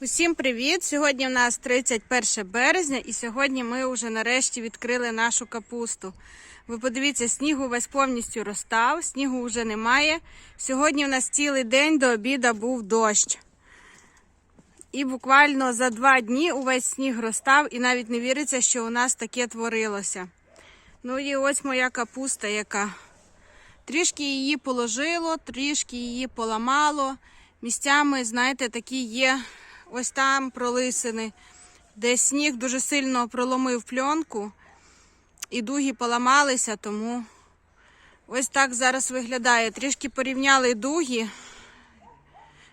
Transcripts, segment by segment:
Усім привіт! Сьогодні в нас 31 березня, і сьогодні ми вже нарешті відкрили нашу капусту. Ви подивіться, снігу весь повністю розстав, снігу вже немає. Сьогодні в нас цілий день до обіда був дощ. І буквально за два дні увесь сніг розстав, і навіть не віриться, що у нас таке творилося. Ну і ось моя капуста, яка трішки її положило, трішки її поламало. Місцями, знаєте, такі є ось там пролисини, де сніг дуже сильно проломив пленку, і дуги поламалися, тому ось так зараз виглядає. Трішки порівняли дуги,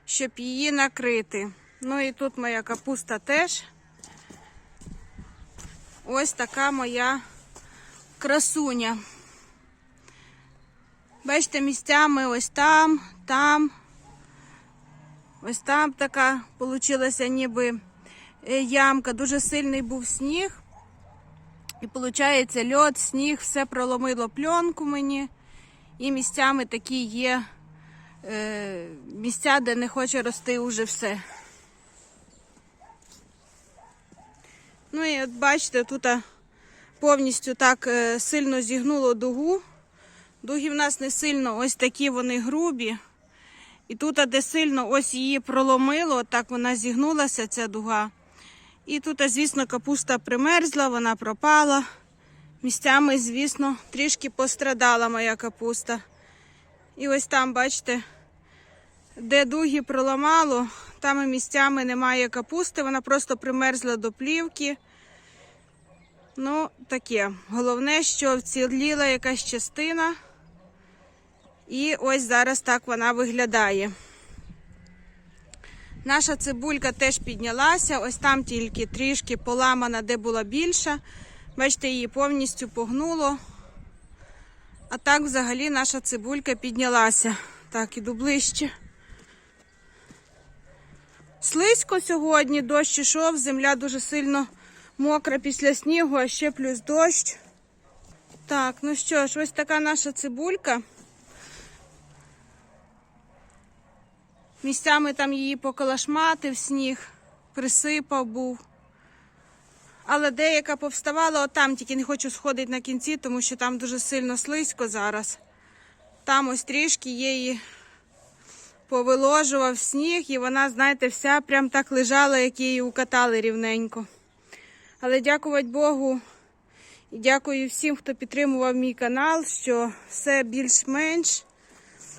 щоб її накрити. Ну і тут моя капуста теж. Ось така моя красуня. Бачите, місцями ось там, там. Ось там така получилася ніби е, ямка. Дуже сильний був сніг. І виходить, льод, сніг, все проломило пленку мені. І місцями такі є е, місця, де не хоче рости уже все. Ну і от бачите, тут повністю так е, сильно зігнуло дугу. Дуги в нас не сильно ось такі вони грубі. І тут, де сильно ось її проломило, так вона зігнулася, ця дуга. І тут, звісно, капуста примерзла, вона пропала. Місцями, звісно, трішки пострадала моя капуста. І ось там, бачите, де дуги проламало, там і місцями немає капусти, вона просто примерзла до плівки. Ну, таке. Головне, що вціліла якась частина. І ось зараз так вона виглядає. Наша цибулька теж піднялася, ось там тільки трішки поламана, де була більша. Бачите, її повністю погнуло. А так взагалі наша цибулька піднялася. Так, іду ближче. Слизько сьогодні, дощ ішов, земля дуже сильно мокра після снігу, а ще плюс дощ. Так, ну що ж, ось така наша цибулька. Місцями там її поколашматив сніг, присипав був. Але деяка повставала отам, тільки не хочу сходити на кінці, тому що там дуже сильно слизько зараз. Там ось трішки її повиложував сніг, і вона, знаєте, вся прям так лежала, як її укатали рівненько. Але дякувати Богу і дякую всім, хто підтримував мій канал, що все більш-менш.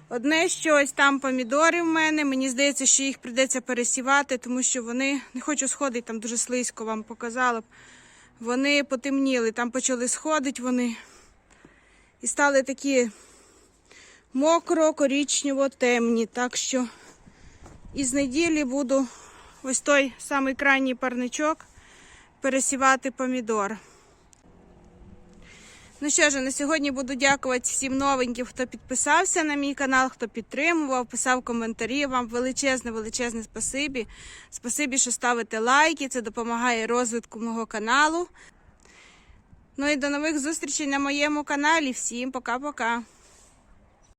Одне, що ось там помідори в мене. Мені здається, що їх прийдеться пересівати, тому що вони не хочу сходити, там дуже слизько вам показала б. Вони потемніли, там почали сходити вони і стали такі мокро, корічнево темні. Так що із неділі буду ось той самий крайній парничок пересівати помідор. Ну що ж, на сьогодні буду дякувати всім новеньким, хто підписався на мій канал, хто підтримував, писав коментарі. Вам величезне, величезне спасибі. Спасибі, що ставите лайки. Це допомагає розвитку мого каналу. Ну і до нових зустрічей на моєму каналі. Всім пока-пока.